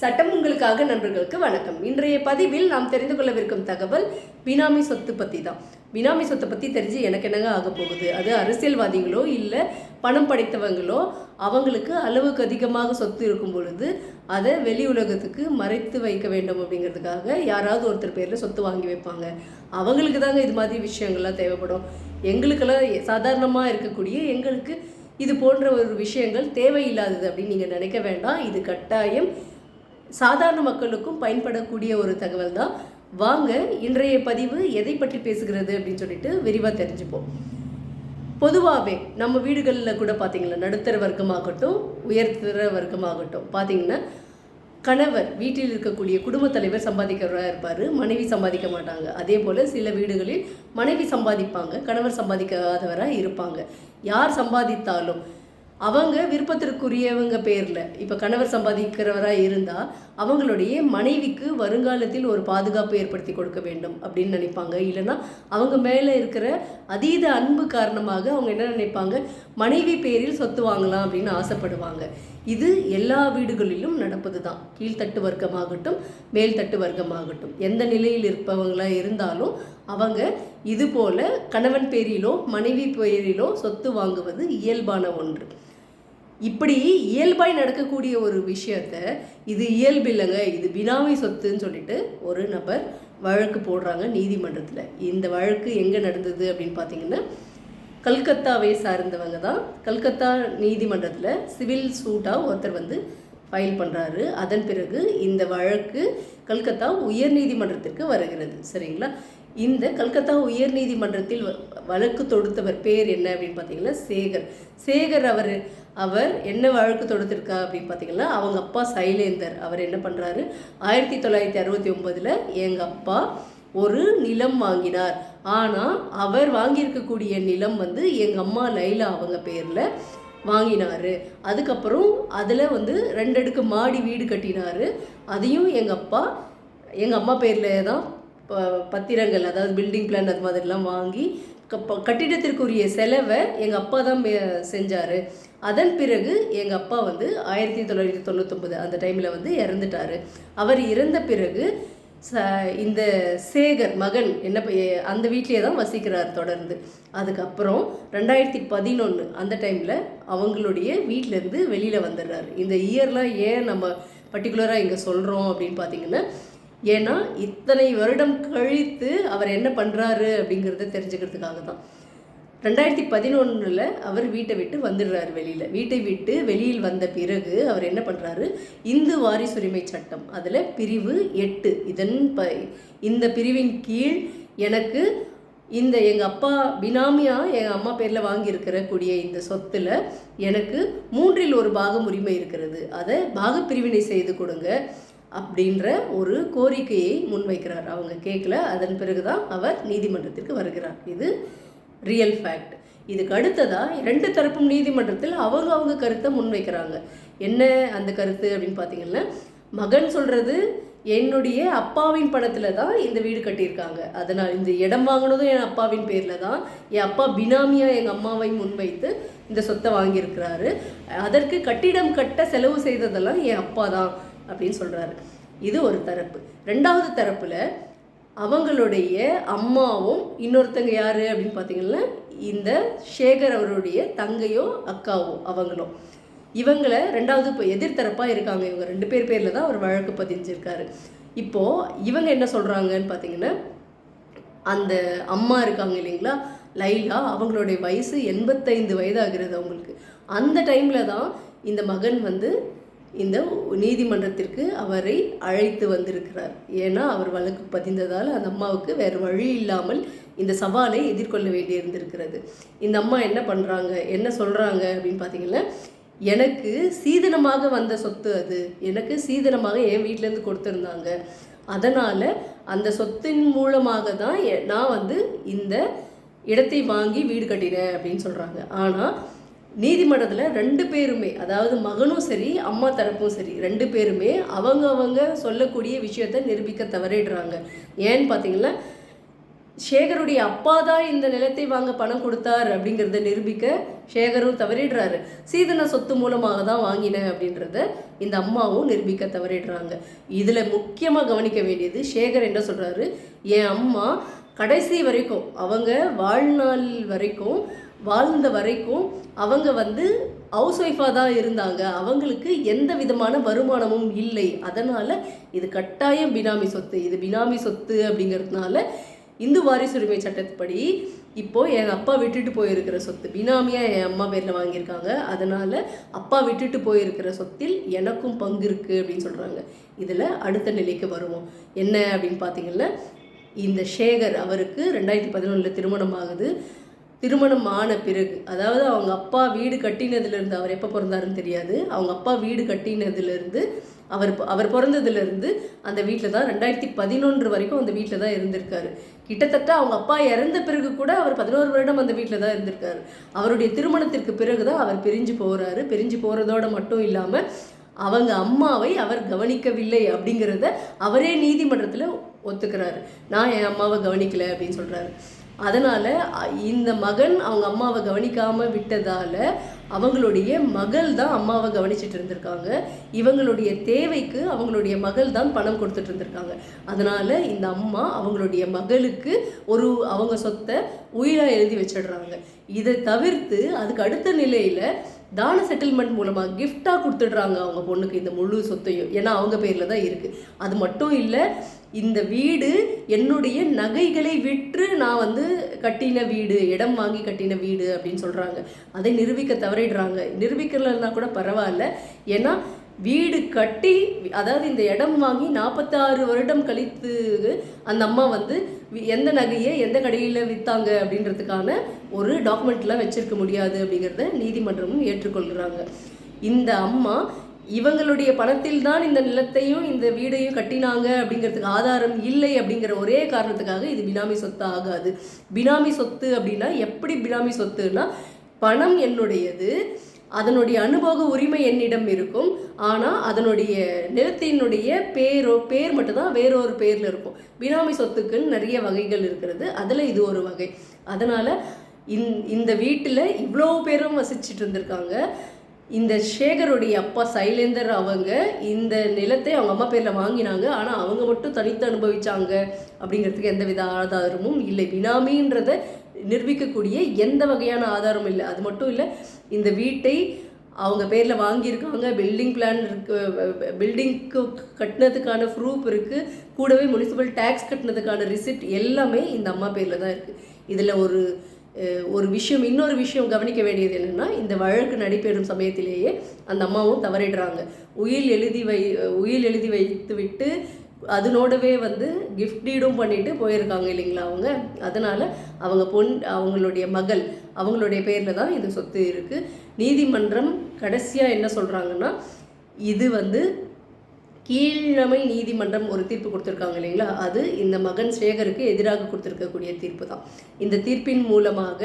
சட்டம் உங்களுக்காக நண்பர்களுக்கு வணக்கம். இன்றைய பதிவில் நாம் தெரிந்து கொள்ளவிருக்கும் தகவல் பினாமி சொத்து பற்றி தான். பினாமி சொத்தை பற்றி தெரிஞ்சு எனக்கு என்னங்க ஆக போகுது? அது அரசியல்வாதிகளோ இல்லை பணம் படைத்தவங்களோ அவங்களுக்கு அளவுக்கு அதிகமாக சொத்து இருக்கும் பொழுது அதை வெளி உலகத்துக்கு மறைத்து வைக்க வேண்டும் அப்படிங்கிறதுக்காக யாராவது ஒருத்தர் பேரில் சொத்து வாங்கி வைப்பாங்க. அவங்களுக்கு தாங்க இது மாதிரி விஷயங்கள்லாம் தேவைப்படும். எங்களுக்கெல்லாம் சாதாரணமாக இருக்கக்கூடிய எங்களுக்கு இது போன்ற ஒரு விஷயங்கள் தேவையில்லாதது அப்படின்னு நீங்கள் நினைக்க வேண்டாம். இது கட்டாயம். சாதாரண மக்களுக்கும் பயன்படக்கூடிய ஒரு தகவல் தான் வாங்க இன்றைய பதிவு எதை பற்றி பேசுகிறது அப்படின்னு சொல்லிட்டு விரிவாக தெரிஞ்சுப்போம். பொதுவாகவே நம்ம வீடுகளில் கூட பார்த்தீங்களா நடுத்தர வர்க்கமாகட்டும் உயர்த்தர வர்க்கமாகட்டும். பார்த்திங்கன்னா கணவர் வீட்டில் இருக்கக்கூடிய குடும்பத் தலைவர் சம்பாதிக்கிறவராக இருப்பார் மனைவி சம்பாதிக்க மாட்டாங்க. அதே போல் சில வீடுகளில் மனைவி சம்பாதிப்பாங்க கணவர் சம்பாதிக்காதவராக இருப்பாங்க. யார் சம்பாதித்தாலும் அவங்க விருப்பத்திற்குரியவங்க பேரில். இப்போ கணவர் சம்பாதிக்கிறவராக இருந்தால் அவங்களுடைய மனைவிக்கு வருங்காலத்தில் ஒரு பாதுகாப்பு ஏற்படுத்தி கொடுக்க வேண்டும் அப்படின்னு நினைப்பாங்க. இல்லைன்னா அவங்க மேலே இருக்கிற அதீத அன்பு காரணமாக அவங்க என்ன நினைப்பாங்க? மனைவி பேரில் சொத்து வாங்கலாம் அப்படின்னு ஆசைப்படுவாங்க. இது எல்லா வீடுகளிலும் நடப்பது தான் கீழ்த்தட்டு வர்க்கமாகட்டும் மேல்தட்டு வர்க்கமாகட்டும். எந்த நிலையில் இருப்பவங்களாக இருந்தாலும் அவங்க இது போல கணவன் பேரிலோ மனைவி பேரிலோ சொத்து வாங்குவது இயல்பான ஒன்று. இப்படி இயல்பாய் நடக்கக்கூடிய ஒரு விஷயத்த இது இயல்பு இல்லைங்க இது பினாமி சொத்துன்னு சொல்லிட்டு ஒரு நபர் வழக்கு போடுறாங்க நீதிமன்றத்தில். இந்த வழக்கு எங்கே நடந்தது அப்படின்னு பார்த்தீங்கன்னா கல்கத்தாவை சார்ந்தவங்க தான். கல்கத்தா நீதிமன்றத்தில் சிவில் சூட்டாக ஒருத்தர் வந்து ஃபைல் பண்ணுறாரு அதன் பிறகு இந்த வழக்கு கல்கத்தா உயர் நீதிமன்றத்திற்கு வருகிறது. சரிங்களா? இந்த கல்கத்தா உயர் நீதிமன்றத்தில் வ- வழக்கு தொடுத்தவர் பேர் என்ன அப்படின்னு பார்த்தீங்கன்னா சேகர். சேகர் அவர் அவர் என்ன வழக்கு தொடுத்திருக்கா அப்படின்னு பார்த்தீங்கன்னா அவங்க அப்பா சைலேந்தர். அவர் என்ன பண்ணுறாரு ஆயிரத்தி தொள்ளாயிரத்தி அறுபத்தி ஒம்பதில் எங்கள் அப்பா ஒரு நிலம் வாங்கினார். ஆனால் அவர் வாங்கியிருக்கக்கூடிய நிலம் வந்து எங்கள் அம்மா லைலா அவங்க பேரில் வாங்கினார். அதுக்கப்புறம் அதில் வந்து ரெண்டு அடுக்கு மாடி வீடு கட்டினார். அதையும் எங்கள் அப்பா எங்கள் அம்மா பேரில் தான் பத்திரங்கள் அதாவது பில்டிங் பிளான் அது மாதிரிலாம் வாங்கி கட்டிடத்திற்குரிய செலவை எங்கள் அப்பா தான் செஞ்சார். அதன் பிறகு எங்கள் அப்பா வந்து ஆயிரத்தி தொள்ளாயிரத்தி தொண்ணூத்தொம்பது அந்த டைமில் வந்து இறந்துட்டார். அவர் இறந்த பிறகு ச இந்த சேகர் மகன் என்ன அந்த வீட்டிலே தான் வசிக்கிறார் தொடர்ந்து. அதுக்கப்புறம் ரெண்டாயிரத்தி பதினொன்று அந்த டைமில் அவங்களுடைய வீட்டிலேருந்து வெளியில் வந்துடுறாரு. இந்த இயர்லாம் ஏன் நம்ம பர்டிகுலராக இங்கே சொல்கிறோம் அப்படின்னு பார்த்தீங்கன்னா ஏன்னா இத்தனை வருடம் கழித்து அவர் என்ன பண்ணுறாரு அப்படிங்கிறத தெரிஞ்சுக்கிறதுக்காக தான் ரெண்டாயிரத்தி பதினொன்றில் அவர் வீட்டை விட்டு வந்துடுறாரு வெளியில். வீட்டை விட்டு வெளியில் வந்த பிறகு அவர் என்ன பண்ணுறாரு இந்து வாரிசுரிமை சட்டம் அதில் பிரிவு எட்டு. இதன் ப இந்த பிரிவின் கீழ் எனக்கு இந்த எங்கள் அப்பா பினாமியாக எங்கள் அம்மா பேரில் வாங்கியிருக்கிற கூடிய இந்த சொத்தில் எனக்கு மூன்றில் ஒரு பாகம் உரிமை இருக்கிறது. அதை பாகப்பிரிவினை செய்து கொடுங்க. அப்படின்ற ஒரு கோரிக்கையை முன்வைக்கிறார். அவங்க கேட்கல அதன் பிறகு தான் அவர் நீதிமன்றத்திற்கு வருகிறார். இது ரியல் ஃபேக்ட் இதுக்கு அடுத்ததாக ரெண்டு தரப்பும் நீதிமன்றத்தில் அவங்க அவங்க கருத்தை முன்வைக்கிறாங்க. என்ன அந்த கருத்து அப்படின்னு பார்த்தீங்கன்னா மகன் சொல்கிறது என்னுடைய அப்பாவின் பணத்தில் தான் இந்த வீடு கட்டியிருக்காங்க. அதனால் இந்த இடம் வாங்கினதும் என் அப்பாவின் பேரில் தான். என் அப்பா பினாமியாக எங்கள் அம்மாவை முன்வைத்து இந்த சொத்தை வாங்கியிருக்கிறாரு. அதற்கு கட்டிடம் கட்ட செலவு செய்ததெல்லாம் என் அப்பா தான். அப்படின்னு சொல்கிறாரு இது ஒரு தரப்பு. ரெண்டாவது தரப்பில் அவங்களுடைய அம்மாவும் இன்னொருத்தங்க யார் அப்படின்னு பார்த்தீங்கன்னா இந்த சேகர் அவருடைய தங்கையோ அக்காவோ அவங்களும். இவங்களை ரெண்டாவது இப்போ எதிர்த்தரப்பாக இருக்காங்க. இவங்க ரெண்டு பேர் பேரில் தான் அவர் வழக்கு பதிஞ்சிருக்காரு. இப்போது இவங்க என்ன சொல்கிறாங்கன்னு பார்த்தீங்கன்னா அந்த அம்மா இருக்காங்க இல்லைங்களா லைலா அவங்களுடைய வயசு எண்பத்தைந்து வயதாகிறது அவங்களுக்கு. அந்த டைமில் தான் இந்த மகன் வந்து இந்த நீதிமன்றத்திற்கு அவரை அழைத்து வந்திருக்கிறார். ஏன்னா அவர் வழக்கு பதிந்ததால் அந்த அம்மாவுக்கு வேறு வழி இல்லாமல் இந்த சவாலை எதிர்கொள்ள வேண்டியிருந்திருக்கிறது. இந்த அம்மா என்ன பண்ணுறாங்க என்ன சொல்கிறாங்க அப்படின்னு பார்த்தீங்கன்னா எனக்கு சீதனமாக வந்த சொத்து அது. எனக்கு சீதனமாக என் வீட்டிலேருந்து கொடுத்துருந்தாங்க. அதனால் அந்த சொத்தின் மூலமாக தான் நான் வந்து இந்த இடத்தை வாங்கி வீடு கட்டினேன் அப்படின்னு சொல்கிறாங்க ஆனால் நீதிமன்றத்தில் ரெண்டு பேருமே அதாவது மகனும் சரி அம்மா தரப்பும் சரி ரெண்டு பேருமே அவங்க அவங்க சொல்லக்கூடிய விஷயத்தை நிரூபிக்க தவறிடுறாங்க. ஏன்னு பார்த்தீங்கன்னா சேகருடைய அப்பா தான் இந்த நிலத்தை வாங்க பணம் கொடுத்தார் அப்படிங்கிறத நிரூபிக்க சேகரும் தவறிடுறாரு. சீதன சொத்து மூலமாக தான் வாங்கினேன் அப்படின்றத இந்த அம்மாவும் நிரூபிக்க தவறிடுறாங்க. இதில் முக்கியமாக கவனிக்க வேண்டியது சேகர் என்ன சொல்கிறாரு என் அம்மா கடைசி வரைக்கும் அவங்க வாழ்நாள் வரைக்கும் வாழ்ந்த வரைக்கும் அவங்க வந்து ஹவுஸ் ஒய்ஃபாக தான் இருந்தாங்க. அவங்களுக்கு எந்த விதமான வருமானமும் இல்லை. அதனால் இது கட்டாயம் பினாமி சொத்து. இது பினாமி சொத்து அப்படிங்கிறதுனால இந்து வாரிசுரிமை சட்டத்துப்படி இப்போது எங்கள் அப்பா விட்டுட்டு போயிருக்கிற சொத்து பினாமியாக என் அம்மா பேரில் வாங்கியிருக்காங்க. அதனால் அப்பா விட்டுட்டு போயிருக்கிற சொத்தில் எனக்கும் பங்கு இருக்குது அப்படின்னு சொல்கிறாங்க இதில் அடுத்த நிலைக்கு வருவோம். என்ன அப்படின்னு பார்த்தீங்கன்னா இந்த சேகர் அவருக்கு ரெண்டாயிரத்தி பதினொன்றில் திருமணம் ஆகுது. திருமணம் ஆன பிறகு அதாவது அவங்க அப்பா வீடு கட்டினதுலேருந்து அவர் எப்போ பிறந்தாருன்னு தெரியாது. அவங்க அப்பா வீடு கட்டினதுலேருந்து அவர் அவர் பிறந்ததுலேருந்து அந்த வீட்டில் தான் ரெண்டாயிரத்தி பதினொன்று வரைக்கும் அந்த வீட்டில் தான் இருந்திருக்காரு. கிட்டத்தட்ட அவங்க அப்பா இறந்த பிறகு கூட அவர் பதினோரு வருடம் அந்த வீட்டில் தான் இருந்திருக்காரு. அவருடைய திருமணத்திற்கு பிறகு தான் அவர் பிரிஞ்சு போகிறாரு பிரிஞ்சு போகிறதோட மட்டும் இல்லாமல் அவங்க அம்மாவை அவர் கவனிக்கவில்லை அப்படிங்கிறத அவரே நீதிமன்றத்தில் ஒத்துக்கிறாரு. நான் என் அம்மாவை கவனிக்கலை அப்படின்னு சொல்கிறாரு அதனால் இந்த மகன் அவங்க அம்மாவை கவனிக்காமல் விட்டதால் அவங்களுடைய மகள் தான் அம்மாவை கவனிச்சிட்டு இருந்திருக்காங்க. இவங்களுடைய தேவைக்கு அவங்களுடைய மகள் தான் பணம் கொடுத்துட்டு இருந்திருக்காங்க. அதனால் இந்த அம்மா அவங்களுடைய மகளுக்கு ஒரு அவங்க சொத்தை உயிராக எழுதி வச்சிடுறாங்க. இதை தவிர்த்து அதுக்கு அடுத்த நிலையில் தான செட்டில்மெண்ட் மூலமாக கிஃப்டாக கொடுத்துடுறாங்க அவங்க பொண்ணுக்கு இந்த முழு சொத்தையும். ஏன்னா அவங்க பேரில் தான் இருக்குது அது மட்டும் இல்லை இந்த வீடு என்னுடைய நகைகளை விற்று நான் வந்து கட்டின வீடு இடம் வாங்கி கட்டின வீடு அப்படின்னு சொல்கிறாங்க அதை நிரூபிக்க தவறிடுறாங்க. நிரூபிக்கலன்னா கூட பரவாயில்ல. ஏன்னா வீடு கட்டி அதாவது இந்த இடம் வாங்கி நாற்பத்தாறு வருடம் கழித்து அந்த அம்மா வந்து எந்த நகையை எந்த கடையில் விற்றாங்க அப்படின்றதுக்கான ஒரு டாக்குமெண்ட்லாம் வச்சுருக்க முடியாது அப்படிங்கிறத நீதிமன்றமும் ஏற்றுக்கொள்கிறாங்க இந்த அம்மா இவங்களுடைய பணத்தில் தான் இந்த நிலத்தையும் இந்த வீடையும் கட்டினாங்க அப்படிங்கிறதுக்கு ஆதாரம் இல்லை அப்படிங்கிற ஒரே காரணத்துக்காக இது பினாமி சொத்து ஆகாது. பினாமி சொத்து அப்படின்னா எப்படி பினாமி சொத்துன்னா பணம் என்னுடையது அதனுடைய அனுபவ உரிமை என்னிடம் இருக்கும் ஆனால் அதனுடைய நிலத்தினுடைய பேரோ பேர் மட்டும்தான் வேறொரு பேரில் இருக்கும். பினாமி சொத்துக்குன்னு நிறைய வகைகள் இருக்கிறது அதில் இது ஒரு வகை. அதனால் இந் இந்த வீட்டில் இவ்வளோ பேரும் வசிச்சுட்டு இருந்திருக்காங்க. இந்த சேகருடைய அப்பா சைலேந்தர் அவங்க இந்த நிலத்தை அவங்க அம்மா பேரில் வாங்கினாங்க. ஆனால் அவங்க மட்டும் தனித்து அனுபவிச்சாங்க அப்படிங்கிறதுக்கு எந்த வித ஆதாரமும் இல்லை. பினாமின்றதை நிரூபிக்கக்கூடிய எந்த வகையான ஆதாரமும் இல்லை. அது மட்டும் இல்லை இந்த வீட்டை அவங்க பேரில் வாங்கியிருக்காங்க. பில்டிங் பிளான் இருக்கு பில்டிங்க்கு கட்டினதுக்கான ப்ரூஃப் இருக்குது கூடவே முனிசிபல் டேக்ஸ் கட்டினதுக்கான ரிசிப்ட் எல்லாமே இந்த அம்மா பேரில் தான் இருக்குது இதில் ஒரு ஒரு விஷயம் இன்னொரு விஷயம் கவனிக்க வேண்டியது என்னென்னா இந்த வழக்கு நடைபெறும் சமயத்திலேயே அந்த அம்மாவும் தவறிடுறாங்க. உயில் எழுதி வை உயில் எழுதி வைத்து விட்டு அதனோடவே வந்து கிஃப்ட் டீடும் பண்ணிட்டு போயிருக்காங்க இல்லைங்களா அவங்க? அதனால் அவங்க பொன் அவங்களுடைய மகள் அவங்களுடைய பேரில் தான் இந்த சொத்து இருக்குது நீதிமன்றம் கடைசியாக என்ன சொல்கிறாங்கன்னா இது வந்து கீழமை நீதிமன்றம் ஒரு தீர்ப்பு கொடுத்துருக்காங்க இல்லைங்களா? அது இந்த மகன் சேகருக்கு எதிராக கொடுத்துருக்கக்கூடிய தீர்ப்பு தான். இந்த தீர்ப்பின் மூலமாக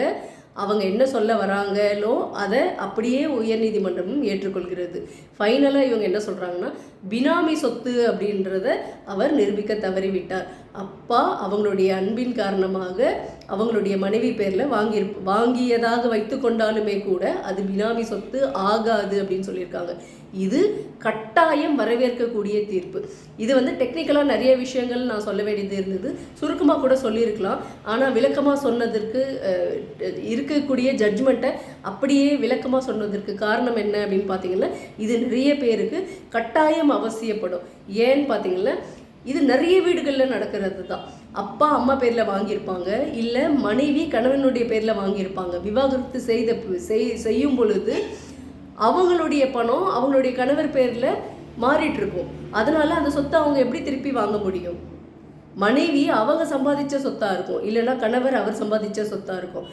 அவங்க என்ன சொல்ல வராங்களோ அதை அப்படியே உயர்நீதிமன்றமும் ஏற்றுக்கொள்கிறது. ஃபைனலாக இவங்க என்ன சொல்கிறாங்கன்னா பினாமி சொத்து அப்படின்றத அவர் நிரூபிக்க தவறிவிட்டார். அப்பா அவங்களுடைய அன்பின் காரணமாக அவங்களுடைய மனைவி பேரில் வாங்கி வாங்கியதாக வைத்து கொண்டாலுமே கூட அது பினாமி சொத்து ஆகாது அப்படின்னு சொல்லியிருக்காங்க. இது கட்டாயம் வரவேற்கக்கூடிய தீர்ப்பு. இது வந்து டெக்னிக்கலாக நிறைய விஷயங்கள் நான் சொல்ல வேண்டியது இருந்தது. சுருக்கமாக கூட சொல்லியிருக்கலாம். ஆனால் விளக்கமாக சொன்னதற்கு இருக்கக்கூடிய ஜட்ஜ்மெண்ட்டை அப்படியே விளக்கமாக சொன்னதற்கு காரணம் என்ன அப்படின்னு பார்த்தீங்கன்னா இது நிறைய பேருக்கு கட்டாயம் அவசியப்படும். ஏன்னு பார்த்தீங்கன்னா இது நிறைய வீடுகளில் நடக்கிறது தான் அப்பா அம்மா பேரில் வாங்கியிருப்பாங்க. இல்லை மனைவி கணவனுடைய பேரில் வாங்கியிருப்பாங்க. விவாகரத்து செய்த செய்யும் பொழுது அவங்களுடைய பணம் அவங்களுடைய கணவர் பேரில் மாறிட்டு இருக்கும் அதனால அந்த சொத்தை அவங்க எப்படி திருப்பி வாங்க முடியும்? மனைவி அவங்க சம்பாதிச்ச சொத்தாக இருக்கும். இல்லைன்னா கணவர் அவர் சம்பாதிச்ச சொத்தாக இருக்கும்.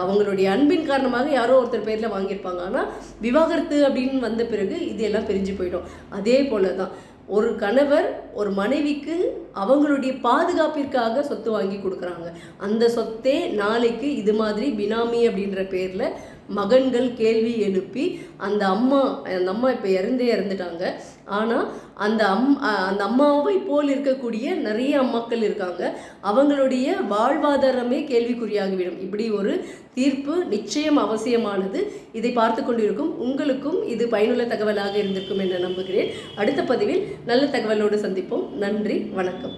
அவங்களுடைய அன்பின் காரணமாக யாரோ ஒருத்தர் பேரில் வாங்கியிருப்பாங்க. ஆனால் விவாகரத்து அப்படின்னு வந்த பிறகு இது எல்லாம் பிரிஞ்சு போயிடும். அதே போல தான் ஒரு கணவர் ஒரு மனைவிக்கு அவங்களுடைய பாதுகாப்பிற்காக சொத்து வாங்கி கொடுக்குறாங்க. அந்த சொத்தே நாளைக்கு இது மாதிரி பினாமி அப்படின்ற பேரில் மகன்கள் கேள்வி எழுப்பி அந்த அம்மா அந்த அம்மா இப்போ இறந்தே இறந்துட்டாங்க. ஆனால் அந்த அம் அந்த அம்மாவை போல் இருக்கக்கூடிய நிறைய அம்மாக்கள் இருக்காங்க. அவங்களுடைய வாழ்வாதாரமே கேள்விக்குறியாகிவிடும். இப்படி ஒரு தீர்ப்பு நிச்சயம் அவசியமானது. இதை பார்த்து கொண்டிருக்கும் உங்களுக்கும் இது பயனுள்ள தகவலாக இருந்திருக்கும் என்று நம்புகிறேன். அடுத்த பதிவில் நல்ல தகவலோடு சந்திப்போம். நன்றி வணக்கம்.